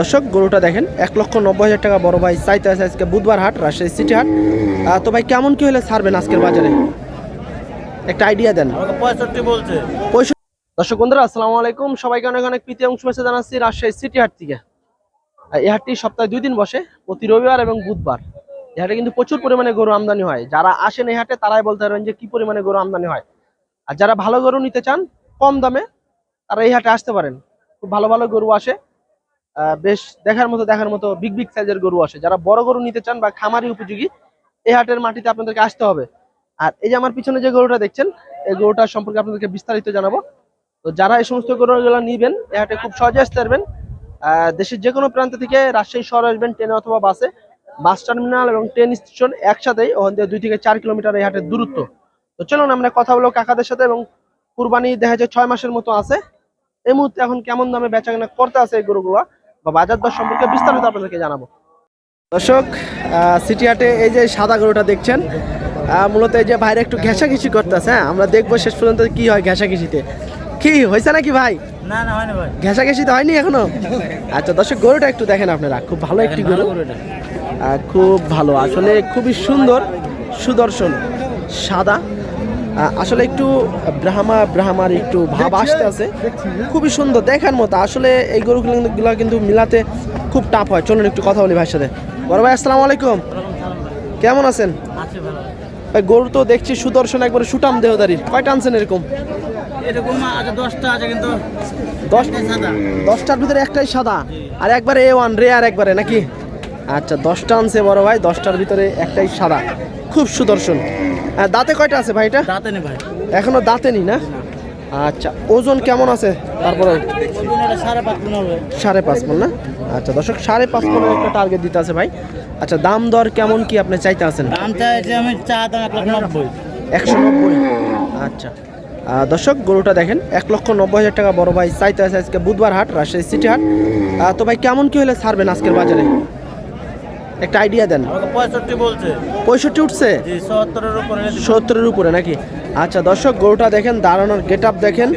দর্শক গরুটা দেখেন এক লক্ষ নব্বই হাজার টাকা বড় ভাই চাইতে আছে আজকে বুধবার হাট রাজশাহী সিটি হাট। তো ভাই কেমন কি হলে ছাড়বেন আজকের বাজারে? একটা আইডিয়া দেন। পঁয়ষট্টি বলছে। পঁয়ষট্টি দর্শক বন্ধুরা আসসালামু আলাইকুম। সবাইকে অনেক অনেক প্রীতি এবং শুভেচ্ছা জানাচ্ছি রাজশাহী সিটি হাট থেকে। এই হাটটি সপ্তাহে দুই দিন বসে প্রতি রবিবার এবং বুধবার। এই হাটে কিন্তু প্রচুর পরিমাণে গরু আমদানি হয়। যারা আসেন এই হাটে তারাই বলতে পারবেন যে কি পরিমাণে গরু আমদানি হয়। আর যারা ভালো গরু নিতে চান কম দামে তারা এই হাটে আসতে পারেন। খুব ভালো ভালো গরু আসে। বেশ দেখার মতো দেখার মতো বিগ বিগ সাইজের গরু আসে। যারা বড় গরু নিতে চান বা খামারি উপযোগী, এই হাটের মাটিতে আপনাদেরকে আসতে হবে। আর এই যে আমার পিছনে যে গরুটা দেখছেন, এই গরুটা সম্পর্কে আপনাদেরকে বিস্তারিত জানাব। তো যারা এই সমস্ত গরুগুলো নিবেন, এই হাটে খুব সহজে আসতে পারবেন। দেশের যে কোনো প্রান্ত থেকে রাজশাহী শহরে আসবেন, ট্রেনে অথবা বাসে, বাস টার্মিনাল এবং ট্রেন স্টেশন একসাথেই, ওখান থেকে দুই থেকে চার কিলোমিটার এই হাটের দূরত্ব। তো চলুন, আমরা কথা বলব কাকাদের সাথে এবং কুরবানি দেখা যায় ছয় মাসের মতো আছে। এই মুহূর্তে এখন কেমন দামে বেচা কেনা করতে আছে এই গরুগুলা? বা বাজার দর সম্পর্কে বিস্তারিত আপনাদেরকে জানাব। দর্শক সিটি হাটে এই যে সাদা গরুটা দেখছেন মূলত এই যে বাইরে একটু ঘেঁষাঘেঁষি করতেছে হ্যাঁ? আমরা দেখব শেষ পর্যন্ত কি হয় ঘেঁষাঘেঁষিতে। কি হয়েছে নাকি ভাই? না না হয়নি ভাই। ঘেঁষাঘেঁষি তো হয়নি এখনও? আচ্ছা দর্শক গরুটা একটু দেখেন আপনারা। খুব ভালো একটি গরু। খুব ভালো। আসলে খুবই সুন্দর সুদর্শন সাদা। আসলে একটু ব্রাহ্মা ব্রাহ্মার একটু ভাব আসতে আছে খুবই সুন্দর দেখার মতো। আসলে এই গরুগুলো গুলা কিন্তু মিলাতে খুব টাফ হয়। চলুন একটু কথা বলি ভাইয়ের সাথে। বড় ভাই আসসালামু আলাইকুম। কেমন আছেন? ভাই গরু তো দেখছি সুদর্শন একবারে সুটাম দেহদারির। কয়টা আনছেন এরকম? এরকম আছে দশটা আছে কিন্তু দশ সাদা। দশটার ভিতরে একটাই সাদা। আর একবারে এ ওয়ান রেয়ার একবারে নাকি? আচ্ছা দশটা আনছে বড় ভাই দশটার ভিতরে একটাই সাদা। খুব সুদর্শন। দাঁতে কয়টা আছে ভাই এটা? দাঁতে নেই ভাই। এখনও দাঁতে নি না? আচ্ছা ওজন কেমন আছে? তারপরে সাড়ে পাঁচ মন না? আচ্ছা দর্শক সাড়ে পাঁচ মনের একটা টার্গেট দিতে আছে ভাই। আচ্ছা দাম দর কেমন কি আপনি চাইতে আছেন? দাম চাইছে আমি চা দাম এক লাখ নব্বই। একশো নব্বই? আচ্ছা। দর্শক গরুটা দেখেন এক লক্ষ নব্বই হাজার টাকা বড় ভাই চাইতে আছে আজকে বুধবার হাট রাজশাহী সিটি হাট। তো ভাই কেমন কি হলে ছাড়বেন আজকের বাজারে? একটা আইডিয়া দেন। পঁয়ষট্টি বলছে। পঁয়ষট্টি উঠছে? সত্তরের উপরে সত্তরের উপরে নাকি? আচ্ছা দর্শক গরুটা দেখেন দাঁড়ানোর গেট আপ দেখেন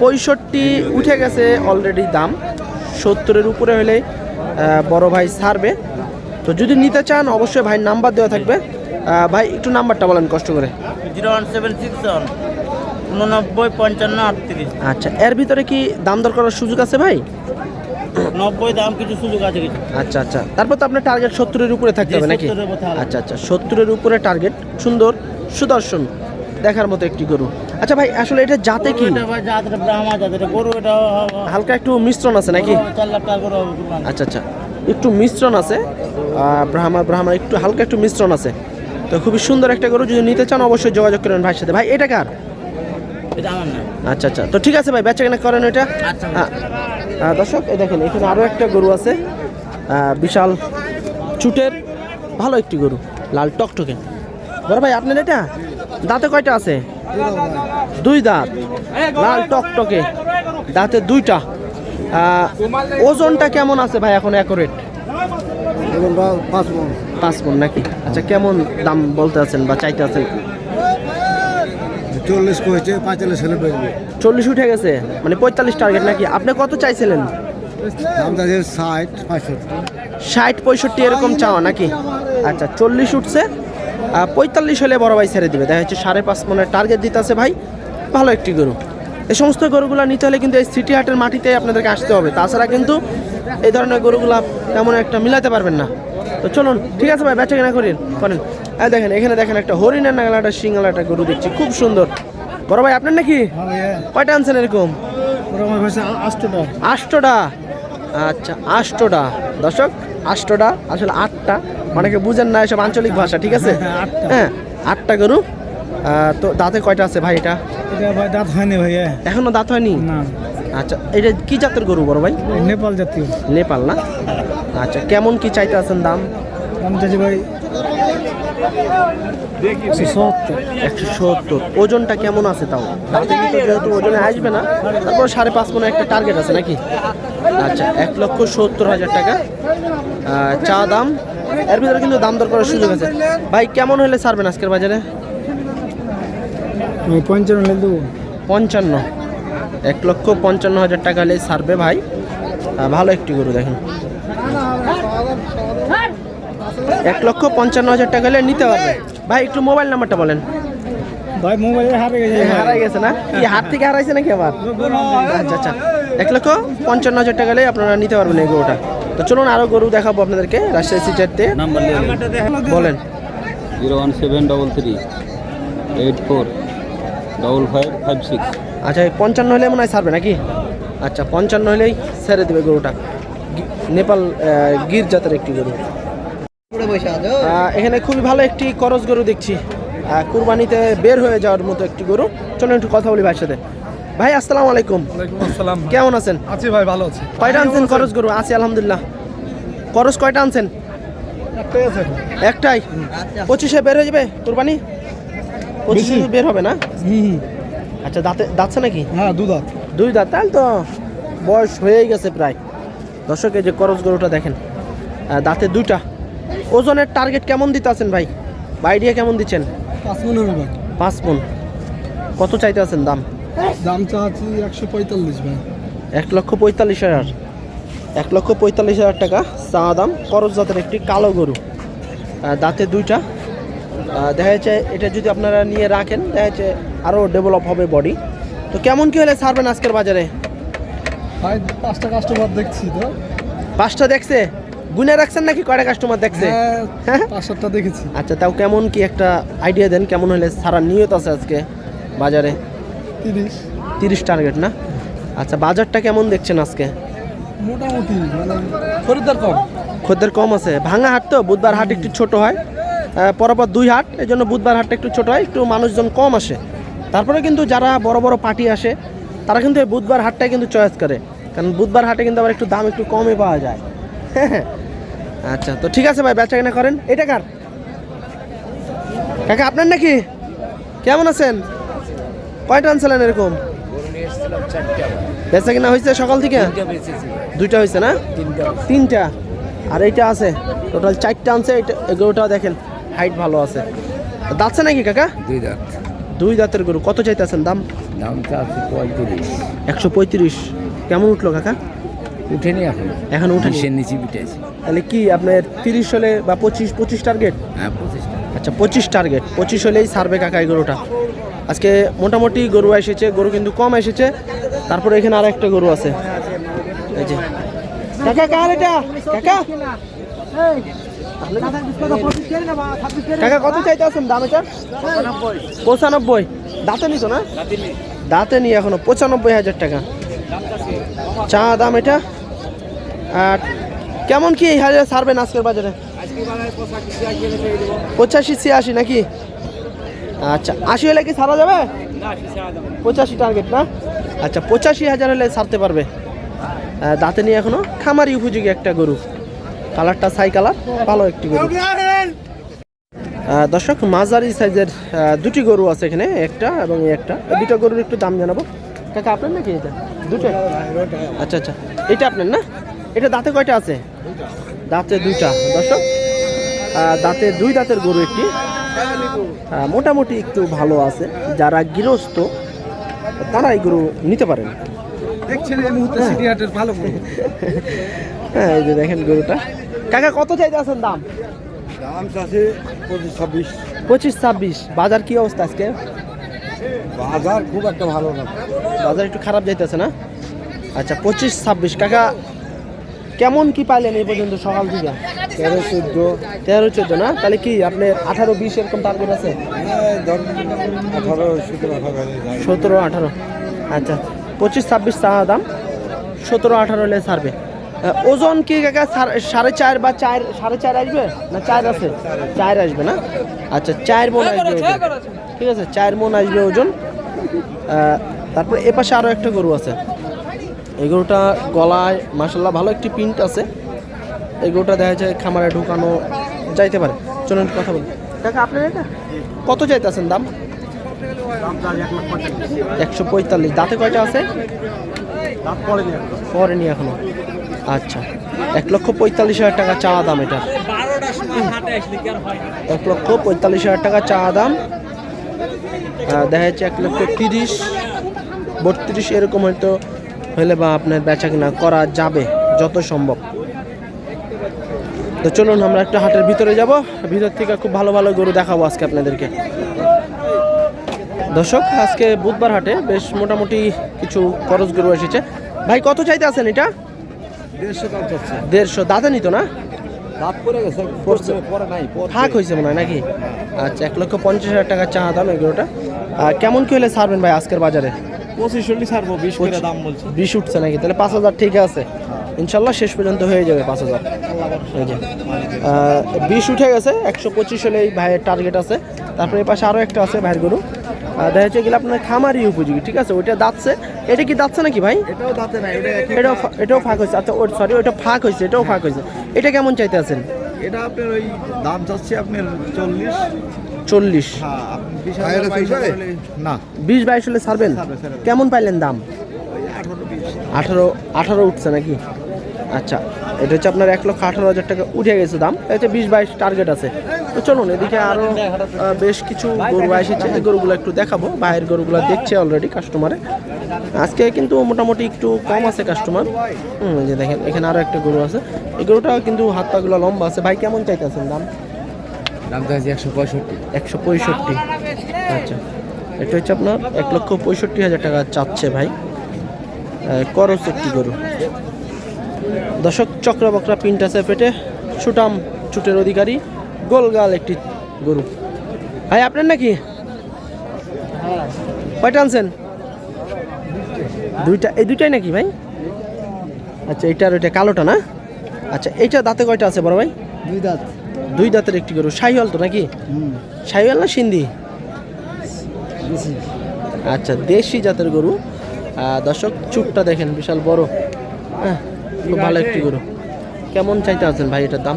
পঁয়ষট্টি উঠে গেছে অলরেডি দাম। সত্তরের উপরে হলে বড় ভাই ছাড়বে। তো যদি নিতে চান অবশ্যই ভাই নাম্বার দেওয়া থাকবে। ভাই একটু নাম্বারটা বলেন কষ্ট করে। Zero one seven six one উননব্বই পঞ্চান্ন আটত্রিশ। আচ্ছা এর ভিতরে কি দাম দর করার সুযোগ আছে ভাই? নব্বই দাম কিছু সুযোগ আছে কিছু। আচ্ছা আচ্ছা। তারপর তো আপনার টার্গেট সত্তরের উপরে থাকতে হবে নাকি? 70 এর উপরে হবে। আচ্ছা আচ্ছা। সত্তরের উপরে টার্গেট সুন্দর সুদর্শন। দেখার মতো একটি গরু। আচ্ছা ভাই আসলে এটা জাতে কি? এটা ভাই জাতের ব্রাহ্মা জাতের গরু এটা হালকা একটু মিশ্রণ আছে নাকি। আচ্ছা আচ্ছা। একটু মিশ্রণ আছে। ব্রাহ্মা ব্রাহ্মা একটু হালকা একটু মিশ্রণ আছে। তো খুবই সুন্দর একটা গরু যদি নিতে চান অবশ্যই যোগাযোগ করেন ভাইয়ের সাথে। ভাই এটা কার? আচ্ছা আচ্ছা। তো ঠিক আছে ভাই বেচা কেনা করেন এটা? আচ্ছা দর্শক এই দেখেন এখানে আরও একটা গরু আছে। বিশাল চুটের ভালো একটি গরু লাল টকটকে। বড় ভাই আপনার এটা? দাঁতে কয়টা আছে? দুই দাঁত। লাল টকটকে। দাঁতে দুইটা। ওজনটা কেমন আছে ভাই এখন অ্যাকোরেট পাঁচ মন নাকি? আচ্ছা কেমন দাম বলতে আছেন বা চাইতে আছেন? চল্লিশ করেছে পাঁচচল্লিশ হলে বেরবে চল্লিশ উঠে গেছে? মানে পঁয়তাল্লিশ টার্গেট নাকি? আপনি কত চাইছিলেন? ষাট পঁয়ষট্টি। ষাট পঁয়ষট্টি এরকম চাওয়া নাকি? আচ্ছা চল্লিশ উঠছে। পঁয়তাল্লিশ হলে বড় ভাই ছেড়ে দিবে। দেখা যাচ্ছে সাড়ে পাঁচ মনের টার্গেট দিতে আছে ভাই। ভালো একটি গরু। এই সমস্ত গরুগুলো নিতে হলে কিন্তু এই সিটি হাটের মাটিতে আপনাদেরকে আসতে হবে। তাছাড়া কিন্তু এই ধরনের গরুগুলা তেমন একটা মিলাতে পারবেন না। তো চলুন ঠিক আছে ভাই বেচা কেনা করেন করেন। এই দেখেন এখানে দেখেন একটা হরিণের নাগালা একটা গরু দেখছি খুব সুন্দর। বড় ভাই আপনার নাকি? কয়টা আনছেন এরকম? আষ্টটা। আচ্ছা আষ্টটা। দর্শক আষ্টটা আসলে আটটা। অনেকে বুঝেন না এসব আঞ্চলিক ভাষা ঠিক আছে? হ্যাঁ আটটা। গরু। তো দাঁতে কয়টা আছে ভাই এটা? ভাই দাঁত হয়নি ভাইয়া এখনও দাঁত হয়নি? আচ্ছা এটা কি জাতের গরু বড় ভাই? নেপাল জাতীয়। নেপাল না? আচ্ছা কেমন কি চাইতে আছেন দাম? দাম চাইছি ভাই একশো সত্তর ওজনটা কেমন আছে তাও? দাঁতে কিন্তু যেহেতু ওজনে আসবে না তারপর সাড়ে পাঁচ মনে একটা টার্গেট আছে নাকি? আচ্ছা এক লক্ষ সত্তর হাজার টাকা। চা দাম এর ভিতরে কিন্তু দাম দর করার সুযোগ আছে। ভাই কেমন হলে ছাড়বেন আজকের বাজারে? পঞ্চান্ন দেবো। পঞ্চান্ন। এক লক্ষ পঞ্চান্ন হাজার টাকা হলে ছাড়বে ভাই। ভালো একটি গরু দেখেন। এক লক্ষ পঞ্চান্ন হাজার টাকা হলে নিতে পারবে ভাই একটু মোবাইল নাম্বারটা বলেন। ভাই মোবাইল হারে গেছে। হারাই গেছে না? কি হাত থেকে হারাইছে নাকি আবার? আচ্ছা আচ্ছা। এক লক্ষ পঞ্চান্ন হাজার টাকা হলে আপনারা নিতে পারবেন এই গরুটা। তো চলুন আরও গরু দেখাবো আপনাদেরকে রাজশাহী সিটারতে বলেন। Zero one seven double three eight four double five five six. আচ্ছা এই পঞ্চান্ন হলে মনে হয় ছাড়বে নাকি? আচ্ছা পঞ্চান্ন হলেই ছেড়ে দেবে গরুটা। নেপাল গির জাতের একটি গরু। এখানে খুবই ভালো একটি করজ গরু দেখছি। কুরবানিতে বের হয়ে যাওয়ার মতো একটি গরু। চলুন একটু কথা বলি ভাইয়ের সাথে। ভাই আসসালামু আলাইকুম। আসসালাম কেমন আছেন? আছি ভাই ভালো আছি। কয়টা আনছেন করজ গরু? আছি আলহামদুলিল্লাহ। করজ কয়টা আনছেন? একটাই পঁচিশে বের হয়ে যাবে কুরবানি? পঁচিশে বের হবে না? হুম আচ্ছা দাঁতে দাঁতছে নাকি? হ্যাঁ দু দাঁত। দুই দাঁত তাহলে তো বয়স হয়েই গেছে প্রায়। দর্শক এই যে করজ গরুটা দেখেন। দাঁতে দুইটা। ওজনের টার্গেট কেমন দিতে আছেন ভাই? বা আইডিয়া কেমন দিচ্ছেন? পাঁচ মনে হবে ভাই পাঁচ মন। কত চাইতে আছেন দাম? দাম চাচ্ছি একশো পঁয়তাল্লিশ ভাই। এক লক্ষ পঁয়তাল্লিশ হাজার। এক লক্ষ পঁয়তাল্লিশ হাজার টাকা চা দাম। করজ জাতের একটি কালো গরু। দাঁতে দুইটা। দেখা যাচ্ছে এটা যদি আপনারা নিয়ে রাখেন দেখা যাচ্ছে আরও ডেভেলপ হবে বডি তো কেমন কি হলে ছাড়বেন আজকের বাজারে? ভাই পাঁচটা কাস্টমার দেখছি তো। পাঁচটা দেখছে? গুনে রাখছেন নাকি কয়টা কাস্টমার দেখছে? হ্যাঁ পাঁচ সাতটা দেখেছি। আচ্ছা তাও কেমন কি একটা আইডিয়া দেন কেমন হলে সারা নিয়ত আছে আজকে বাজারে? তিরিশ। তিরিশ টার্গেট না? আচ্ছা বাজারটা কেমন দেখছেন আজকে? মোটামুটি মানে খরিদ্দার কম। খদ্দের কম আছে। ভাঙা হাট তো বুধবার হাট একটু ছোট হয়। পরপর দুই হাট এই জন্য বুধবার হাটটা একটু ছোট হয় একটু মানুষজন কম আসে। তারপরে কিন্তু যারা বড় বড় পার্টি আসে তারা কিন্তু এই বুধবার হাটটাই কিন্তু চয়েস করে। কারণ বুধবার হাটে কিন্তু আবার একটু দাম একটু কমে পাওয়া যায়। আচ্ছা তো ঠিক আছে ভাই বেচা কেনা করেন। এটা কার? কাকা আপনার নাকি? কেমন আছেন? কয়টা আনছিলেন এরকম? বেচা কিনা হয়েছে সকাল থেকে? দুইটা হয়েছে না? তিনটা আর এইটা আছে টোটাল চারটা আনছে এগুলোটাও দেখেন হাইট ভালো আছে। দাঁতছে নাকি কাকা? দুই দাঁত। দুই দাঁতের গরু কত চাইতেছেন দাম? দামটা একশো পঁয়ত্রিশ। কেমন উঠল কাকা? উঠেনি এখন। এখন উঠে বিশের নিচে পিটেছে তাহলে কি আপনার তিরিশ হলে বা পঁচিশ পঁচিশ টার্গেট হ্যাঁ পঁচিশটা আচ্ছা পঁচিশ টার্গেট পঁচিশ হলেই সারবে কাকা এই গরুটা। আজকে মোটামুটি গরু এসেছে গরু কিন্তু কম এসেছে। তারপরে এখানে আর একটা গরু আছে। এই যে। কাকা কার এটা? কাকা? কাকা কত চাইতে আছেন দাম এটা? পঁচানব্বই। দাঁতে নিছো না? দাঁতে নিয়ে এখনও। পঁচানব্বই হাজার টাকা। চা দাম এটা? আর কেমন কি এই হাজার ছাড়বেন আজকের বাজারে? পঁচাশি ছিয়াশি নাকি? আচ্ছা আশি হলে কি ছাড়া যাবে? পঁচাশি টার্গেট না? আচ্ছা পঁচাশি হাজার হলে ছাড়তে পারবে। দাঁতে নিয়ে এখনও খামারি উপযোগী একটা গরু। কালারটা ছাই কালার, ভালো একটি গরু। দর্শক, মাঝারি সাইজের দুটি গরু আছে এখানে, একটা এবং একটা। দুটো গরুর একটু দাম জানাব। কাকা আপনার নাকি এটা? দুটো আচ্ছা আচ্ছা। এটা আপনার না? এটা দাঁতে কয়টা আছে? দাঁতে দুইটা। দর্শক দাঁতে দুই দাঁতের গরু একটি। মোটামুটি একটু ভালো আছে। যারা গৃহস্থ তারা এই গরু নিতে পারেন। দেখছেন এই মুহূর্তে সিটি হাটের ভালো হ্যাঁ এই যে দেখেন গরুটা। কাকা কত চাইতে আছেন দাম? দাম চাষে পঁচিশ ছাব্বিশ। পঁচিশ ছাব্বিশ। বাজার কি অবস্থা আজকে? বাজার খুব একটা ভালো না। বাজার একটু খারাপ যাইতেছে না? আচ্ছা পঁচিশ ছাব্বিশ। কাকা কেমন কি পাইলেন এই পর্যন্ত সকাল থেকে? তেরো চোদ্দ। তেরো চোদ্দ না? তাহলে কি আপনি আঠারো বিশ এরকম টার্গেট আছে? সতেরো আঠারো। আচ্ছা পঁচিশ ছাব্বিশ চা দাম সতেরো আঠারো হলে ছাড়বে। ওজন কি কাকা? সাড়ে- সাড়ে চার বা চার সাড়ে চার আসবে? না চার আছে? চার আসবে না? আচ্ছা চার মন আসবে ওজন। ঠিক আছে চার মন আসবে ওজন। তারপরে এ পাশে আরও একটা গরু আছে। এই গরুটা গলায় মাসাল্লাহ ভালো একটি প্রিন্ট আছে। এই গরুটা দেখা যায় খামারে ঢুকানো যাইতে পারে। চলুন একটু কথা বলি। কাকা আপনার এটা? কত চাইতেছেন দাম? একশো পঁয়তাল্লিশ। দাঁতে কয়টা আছে? পরে পরেনি এখনও। আচ্ছা। এক লক্ষ পঁয়তাল্লিশ হাজার টাকা চাওয়া দাম এটা এক লক্ষ পঁয়তাল্লিশ হাজার টাকা চাওয়া দাম। দেখা যাচ্ছে এক লক্ষ তিরিশ, বত্রিশ এরকম হয়তো হলে বা আপনার বেচা কিনা করা যাবে, যত সম্ভব। তো চলুন, আমরা একটা হাটের ভিতরে যাব। ভিতর থেকে খুব ভালো ভালো গরু দেখাবো আজকে আপনাদেরকে। দর্শক, আজকে বুধবার হাটে বেশ মোটামুটি কিছু খরচ গরু এসেছে। ভাই, কত চাইতে আছেন এটা? দেড়শো দাদা নিত না? ফাঁক হয়েছে মনে হয় নাকি? আচ্ছা এক লক্ষ পঞ্চাশ হাজার টাকা চা দাম এগুলোটা। কেমন কি হলে ছাড়বেন ভাই আজকের বাজারে? পঁচিশ চল্লিশ ছাড়বো বিশ দাম বলছে। বিশ উঠছে নাকি? তাহলে পাঁচ হাজার ঠিক আছে। ইনশাল্লাহ শেষ পর্যন্ত হয়ে যাবে পাঁচ হাজার। বিশ উঠে গেছে একশো পঁচিশ হলে এই ভাইয়ের টার্গেট আছে। তারপরে এই পাশে আরও একটা আছে ভাইয়ের গরু। দেখা যাচ্ছে এগুলো আপনার খামারই উপযোগী ঠিক আছে? ওইটা দাঁতছে। এটা কি দাঁতছে নাকি ভাই? এটাও দাঁতে এটা এটাও এটাও ফাঁক হয়েছে। আচ্ছা ওর সরি ওটা ফাঁক হয়েছে এটাও ফাঁক হয়েছে। এটা কেমন চাইতে আছেন? এটা আপনার ওই দাম চাচ্ছে আপনার চল্লিশ। চল্লিশ। হ্যাঁ আপনি বিশ হাজার বাইশ হলে না। বিশ বাইশ হলে ছাড়বেন ছাড়বে, ছাড়বে। কেমন পাইলেন দাম? আঠারো আঠারো উঠছে নাকি? আচ্ছা এটা হচ্ছে আপনার এক লক্ষ আঠারো হাজার টাকা উঠে গেছে দাম। এটা বিশ বাইশ টার্গেট আছে। তো চলুন এদিকে আরও বেশ কিছু গরু এসেছে গরুগুলো একটু দেখাবো। বাইরের গরুগুলো দেখছে অলরেডি কাস্টমারে আজকে কিন্তু মোটামুটি একটু কম আছে কাস্টমার হুম যে দেখেন এখানে আরও একটা গরু আছে। এই গরুটা কিন্তু হাত পাগুলো লম্বা আছে। ভাই কেমন চাইতেছেন দাম? দাম চাইছে একশো পঁয়ষট্টি। একশো পঁয়ষট্টি। আচ্ছা। এটা হচ্ছে আপনার এক লক্ষ পঁয়ষট্টি হাজার টাকা চাচ্ছে ভাই। করস একটি গরু। দশক চক্র বকরা পিন্ট আছে পেটে। ছুটাম ছুটের অধিকারী। গোলগাল একটি গরু। ভাই আপনার নাকি? কয়টা আনছেন? দুইটা এই দুইটাই নাকি ভাই? আচ্ছা এইটা আর ওইটা কালোটা না? আচ্ছা এইটা দাঁতে কয়টা আছে বড় ভাই? দুই দাঁত। দুই দাঁতের একটি গরু। শাহিওয়াল তো নাকি? শাহিওয়াল না সিন্ধি? আচ্ছা দেশি জাতের গরু। দর্শক চুটটা দেখেন বিশাল বড়। হ্যাঁ খুব ভালো একটি গরু। কেমন চাইতে আছেন ভাই এটার দাম?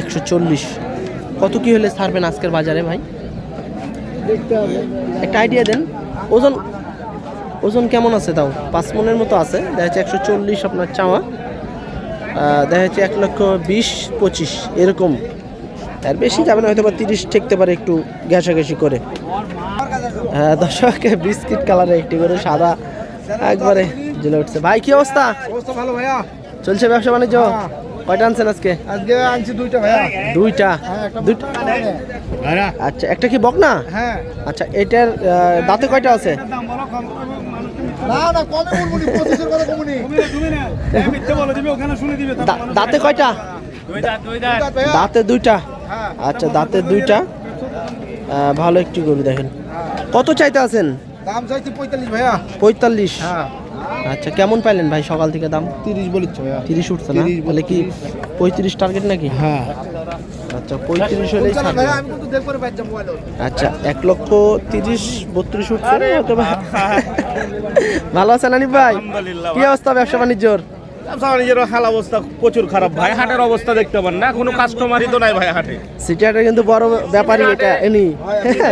একশো চল্লিশ। কত কি হলে ছাড়বেন আজকের বাজারে ভাই? একটা আইডিয়া দেন। ওজন ওজন কেমন আছে তাও? পাঁচ মনের মতো আছে। দেখা যাচ্ছে একশো চল্লিশ আপনার চাওয়া। দেখা যাচ্ছে এক লক্ষ বিশ পঁচিশ এরকম। আর বেশি যাবে না হয়তো বা তিরিশ ঠেকতে পারে একটু ঘেঁষাঘেঁষি করে। হ্যাঁ দর্শক বিস্কিট কালারের একটি করে সাদা। একবারে জ্বলে উঠছে। ভাই কি অবস্থা? অবস্থা ভালো ভাইয়া। চলছে ব্যবসা বাণিজ্য? কয়টা আনছেন আজকে? আজকে আনছি দুইটা ভাইয়া। দুইটা? দুইটা? আচ্ছা একটা কি বক না হ্যাঁ। আচ্ছা এটার দাঁতে কয়টা আছে? না না কমে বলব নি পঁচিশের কথা কমুনি দা- দাঁতে কয়টা? দাঁতে দুইটা? হ্যাঁ। আচ্ছা দাঁতে দুইটা? ভালো একটি গরু দেখেন। কত চাইতে আছেন? দাম চাইছি পঁয়তাল্লিশ ভাইয়া। পঁয়তাল্লিশ। হ্যাঁ। আচ্ছা কেমন পাইলেন ভাই সকাল থেকে দাম? তিরিশ বলিচ্ছ ভাইয়া। তিরিশ উঠছে না? 30, তাহলে কি পঁয়ত্রিশ টার্গেট নাকি? হ্যাঁ। আচ্ছা পঁয়ত্রিশ হলেই আচ্ছা এক লক্ষ তিরিশ বত্রিশ উঠছে। ভালো আছেন আনিফ ভাই? কি অবস্থা ব্যবসা বাণিজ্যর? হাল অবস্থা প্রচুর খারাপ ভাই। হাটের অবস্থা দেখতে পান না কোনো কাস্টমারই তো নাই ভাই হাটে। সিটি হাটের কিন্তু বড় ব্যাপারই এটা এনি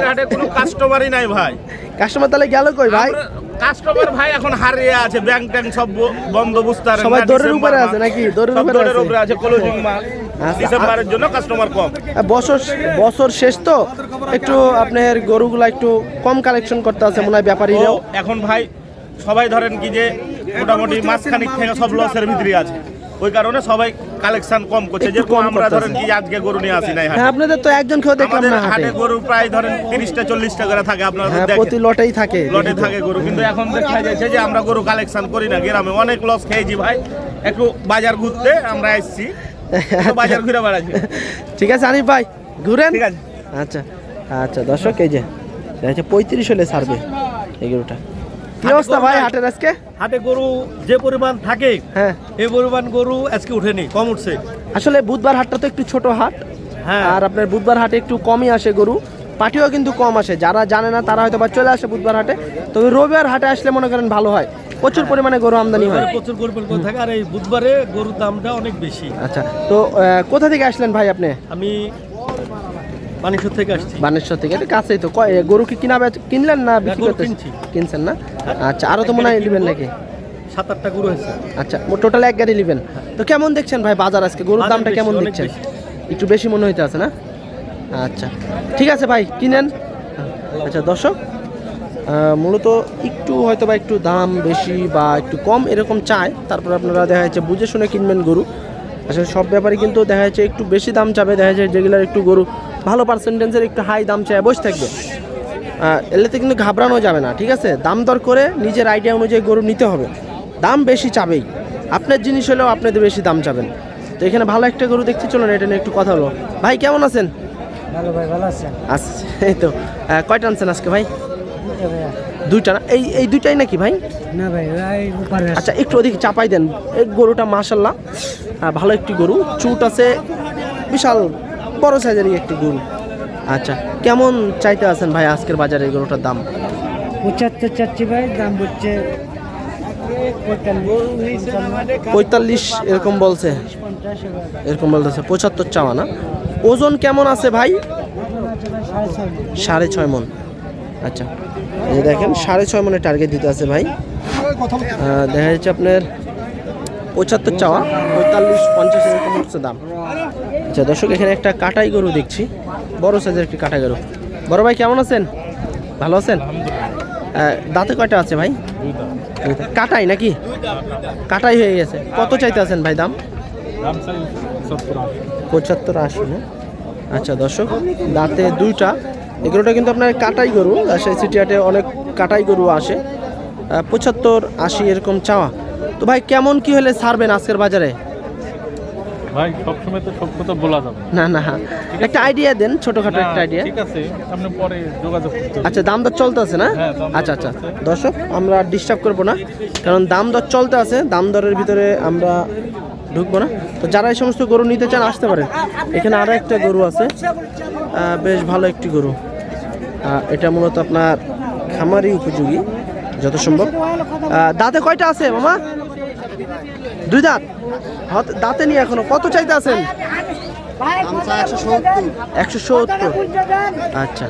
হাটে কোনো কাস্টমারই নাই ভাই। কাস্টমার তাহলে গেল কই ভাই? কাস্টমার ভাই এখন হারিয়ে আছে ব্যাংক ট্যাঙ্ক সব বন্ধ বুঝতে পারেন সবাই দরের উপরে আছে নাকি? দরের উপরে দরের? উপরে আছে ক্লোজিং মাল ডিসেম্বরের জন্য কাস্টমার কম। বছর বছর শেষ তো। একটু আপনার গরুগুলা একটু কম কালেকশন করতে আছে মনে হয় ব্যাপারীরাও। এখন ভাই সবাই ধরেন কি যে মোটামুটি মাঝখানিক থেকে সব লসের ভিতরে আছে। ওই কারণে সবাই কালেকশন কম করছে। যে আমরা ধরেন কি আজকে গরু নিয়ে আসি নাই। হ্যাঁ আপনাদের তো একজন খেয়েও দেখলাম না হাটে গরু প্রায় ধরেন তিরিশটা চল্লিশটা করে থাকে আপনারা হ্যাঁ দেখেন। প্রতি লটেই থাকে। লটে থাকে গরু কিন্তু এখন দেখা যাচ্ছে যে আমরা গরু কালেকশন করি না গ্রামে। অনেক লস খেয়েছি ভাই। একটু বাজার ঘুরতে আমরা এসেছি। বাজার ঘুরে বেড়াচ্ছি। ঠিক আছে আনিফ ভাই ঘুরেন? ঠিক আছে। আচ্ছা আচ্ছা দর্শক এই যে আচ্ছা পঁয়ত্রিশ হলে ছাড়বে এই গরুটা। কি অবস্থা ভাই হাটের আজকে? হাটে গরু যে পরিমাণ থাকে হ্যাঁ। এই পরিমাণ গরু আজকে উঠেনি কম উঠছে। আসলে বুধবার হাটটা তো একটু ছোট হাট হ্যাঁ। আর আপনার বুধবার হাটে একটু কমই আসে গরু পাটিও কিন্তু কম আসে। যারা জানে না তারা হয়তো বা চলে আসে বুধবার হাটে। তবে রবিবার হাটে আসলে মনে করেন ভালো হয়। প্রচুর পরিমাণে গরু আমদানি হয়। প্রচুর গরু গরু থাকে আর এই বুধবারে গরুর দামটা অনেক বেশি। আচ্ছা তো কোথা থেকে আসলেন ভাই আপনি? আমি মানিকশর থেকে আসছি। বানেশ্বর থেকে? এটা কাছেই তো। কয় গরু কি কিনা কিনলেন না বিক্রি করতে কিনছেন না? আচ্ছা আরও তো মনে হয় নেবেন নাকি? সাত আটটা গরু হয়েছে আচ্ছা টোটাল এক গাড়ি নেবেন। তো কেমন দেখছেন ভাই বাজার আজকে? গরুর দামটা কেমন দেখছেন? একটু বেশি মনে হইতে আছে না? আচ্ছা ঠিক আছে ভাই কিনেন। আচ্ছা দর্শক মূলত একটু হয়তো বা একটু দাম বেশি বা একটু কম এরকম চায়। তারপর আপনারা দেখা যাচ্ছে বুঝে শুনে কিনবেন গরু। আসলে সব ব্যাপারে কিন্তু দেখা যাচ্ছে একটু বেশি দাম চাবে। দেখা যাচ্ছে যেগুলোর একটু গরু ভালো পার্সেন্টেজের একটু হাই দাম চায় বসে থাকবে। এলেতে কিন্তু ঘাবড়ানো যাবে না ঠিক আছে? দাম দর করে নিজের আইডিয়া অনুযায়ী গরু নিতে হবে। দাম বেশি চাবেই। আপনার জিনিস হলেও আপনাদের বেশি দাম চাবেন। তো এখানে ভালো একটা গরু দেখতে চলুন এটা নিয়ে একটু কথা হলো ভাই কেমন আছেন? ভালো ভাই ভালো আছেন? আচ্ছা এই তো। কয়টা আনছেন আজকে ভাই? দুইটা না? এই এই দুইটাই নাকি ভাই? না ভাই আচ্ছা একটু ওদিকে চাপাই দেন। এই গরুটা মাশাল্লাহ আহ, ভালো একটি গরু। চুট আছে বিশাল বড় সাইজেরই একটি গরু। আচ্ছা কেমন চাইতে আছেন ভাই আজকের বাজারে গরুটার দাম? পঁচাত্তর চাচ্ছি ভাই দাম হচ্ছে পঁয়তাল্লিশ। এরকম বলছে। এরকম বলতেছে পঁচাত্তর চাওয়া না? ওজন কেমন আছে ভাই? সাড়ে ছয় মন। আচ্ছা এই দেখেন সাড়ে ছয় মনের টার্গেট দিতে আছে ভাই। দেখা যাচ্ছে আপনার পঁচাত্তর চাওয়া পঁয়তাল্লিশ পঞ্চাশ এরকম হচ্ছে দাম। আচ্ছা দর্শক, এখানে একটা কাটাই গরু দেখছি। বড় সাইজের একটি কাটাই গরু। বড় ভাই, কেমন আছেন? ভালো আছেন? দাঁতে কয়টা আছে ভাই? কাটাই নাকি? কাটাই হয়ে গেছে। কত চাইতে আছেন ভাই দাম? পঁচাত্তর আশি, না? আচ্ছা দর্শক, দাঁতে দুইটা। এগুলোটা কিন্তু আপনার কাটাই গরু। সেই সিটি হাটে অনেক কাটাই গরু আসে। পঁচাত্তর আশি এরকম চাওয়া। তো ভাই, কেমন কি হলে ছাড়বেন আজকের বাজারে? ভাই সবসময় তো সব কথা বলা যাবে না। না একটা আইডিয়া দেন ছোটোখাটো একটা আইডিয়া ঠিক আছে আপনি পরে যোগাযোগ আচ্ছা দাম দর চলতে আছে না? হ্যাঁ, আচ্ছা আচ্ছা। দর্শক আমরা ডিস্টার্ব করব না কারণ দাম দর চলতে আছে দাম দরের ভিতরে আমরা ঢুকবো না। তো যারা এই সমস্ত গরু নিতে চান আসতে পারেন। এখানে আরও একটা গরু আছে। বেশ ভালো একটি গরু। এটা মূলত আপনার খামারি উপযোগী যত সম্ভব। দাঁতে কয়টা আছে মামা? দুই দাঁত? হত- দাঁতে নিয়ে এখনও কত চাইতে আছেন? একশো সত্তর। আচ্ছা।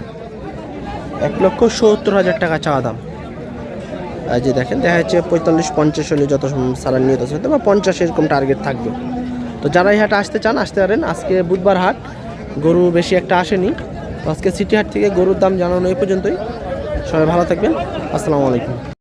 এক লক্ষ সত্তর হাজার টাকা চাওয়া দাম। আর যে দেখেন, দেখা যাচ্ছে পঁয়তাল্লিশ, পঞ্চাশ হলে যত সালান নিয়ত আছে বা পঞ্চাশ এরকম টার্গেট থাকবে। তো যারা এই হাটে আসতে চান, আসতে পারেন। আজকে বুধবার হাট, গরু বেশি একটা আসেনি। আজকে সিটি হাট থেকে গরুর দাম জানানো এই পর্যন্তই। সবাই ভালো থাকবেন। আসসালামু আলাইকুম।